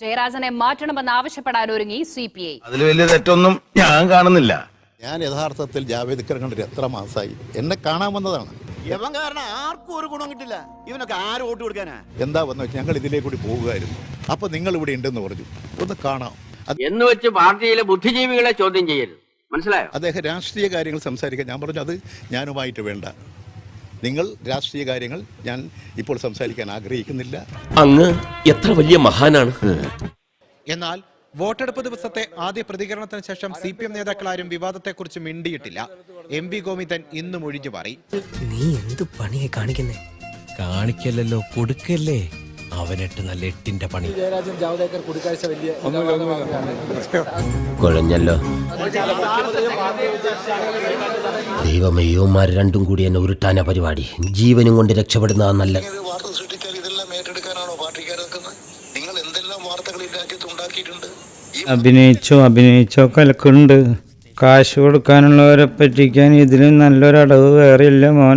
ജയരാജനെ മാറ്റണമെന്ന് ആവശ്യപ്പെടാൻ ഒരുങ്ങി സി പി ഐ. അതിൽ വലിയ തെറ്റൊന്നും ഞാൻ കാണുന്നില്ല. ഞാൻ യഥാർത്ഥത്തിൽ ജാവേദ് ഇക്കറെ കണ്ടിട്ട് എത്ര മാസമായി എന്നെ കാണാൻ വന്നതാണ്. ഇവൻ കാരണം ആർക്കും ഒരു ഗുണം കിട്ടില്ല. ഇവനൊക്കെ ആര് വോട്ട് കൊടുക്കാനാ? എന്താ വന്നു വെച്ചാൽ ഞങ്ങൾ ഇതിലേക്ക് കൂടി പോകുമായിരുന്നു. അപ്പൊ നിങ്ങൾ ഇവിടെ ഉണ്ടെന്ന് പറഞ്ഞു. ഒന്ന് കാണാം. അത് എന്ന് വെച്ച് പാർട്ടിയിലെ ബുദ്ധിജീവികളെ ചോദ്യം ചെയ്യരുത്. മനസ്സിലായോ? അദ്ദേഹം രാഷ്ട്രീയ കാര്യങ്ങൾ സംസാരിക്കാൻ ഞാൻ പറഞ്ഞു അത് ഞാനുമായിട്ട് വേണ്ട. നിങ്ങൾ രാഷ്ട്രീയ കാര്യങ്ങൾ ഞാൻ ഇപ്പോൾ സംസാരിക്കാൻ ആഗ്രഹിക്കുന്നില്ല. അങ്ങ് എത്ര വലിയ മഹാനാണ്? എന്നാൽ വോട്ടെടുപ്പ് ദിവസത്തെ ആദ്യ പ്രതികരണത്തിന് ശേഷം സി പി എം നേതാക്കളാരും വിവാദത്തെക്കുറിച്ച് മിണ്ടിയിട്ടില്ല. എം വി ഗോവിന്ദൻ ഇന്നും ഒഴിഞ്ഞു മാറി. നീ എന്ത് പണിയെ കാണിക്കുന്നേ? കാണിക്കല്ലോ കൊടുക്കല്ലേ? അവനെട്ട് നല്ല എട്ടിന്റെ പണി. കുഴഞ്ഞല്ലോ. ദൈവമേ യുവമാര് രണ്ടും കൂടി എന്നെ ഉരുട്ടാന പരിപാടി. ജീവനും കൊണ്ട് രക്ഷപ്പെടുന്ന നല്ല വാർത്ത സൃഷ്ടിച്ചാൽ ഇതെല്ലാം ഏറ്റെടുക്കാനാണോ പാർട്ടിക്കാർ നിൽക്കുന്നത് നിങ്ങൾ എന്തെല്ലാം വാർത്തകൾ ഈ രാജ്യത്ത് ഉണ്ടാക്കിയിട്ടുണ്ട്? അഭിനയിച്ചോ അഭിനയിച്ചോ കലക്കുണ്ട് കാശ് കൊടുക്കാനുള്ളവരെ പറ്റിക്കാൻ ഇതിലും നല്ലൊരടവ് വേറെ ഇല്ല മോൻ.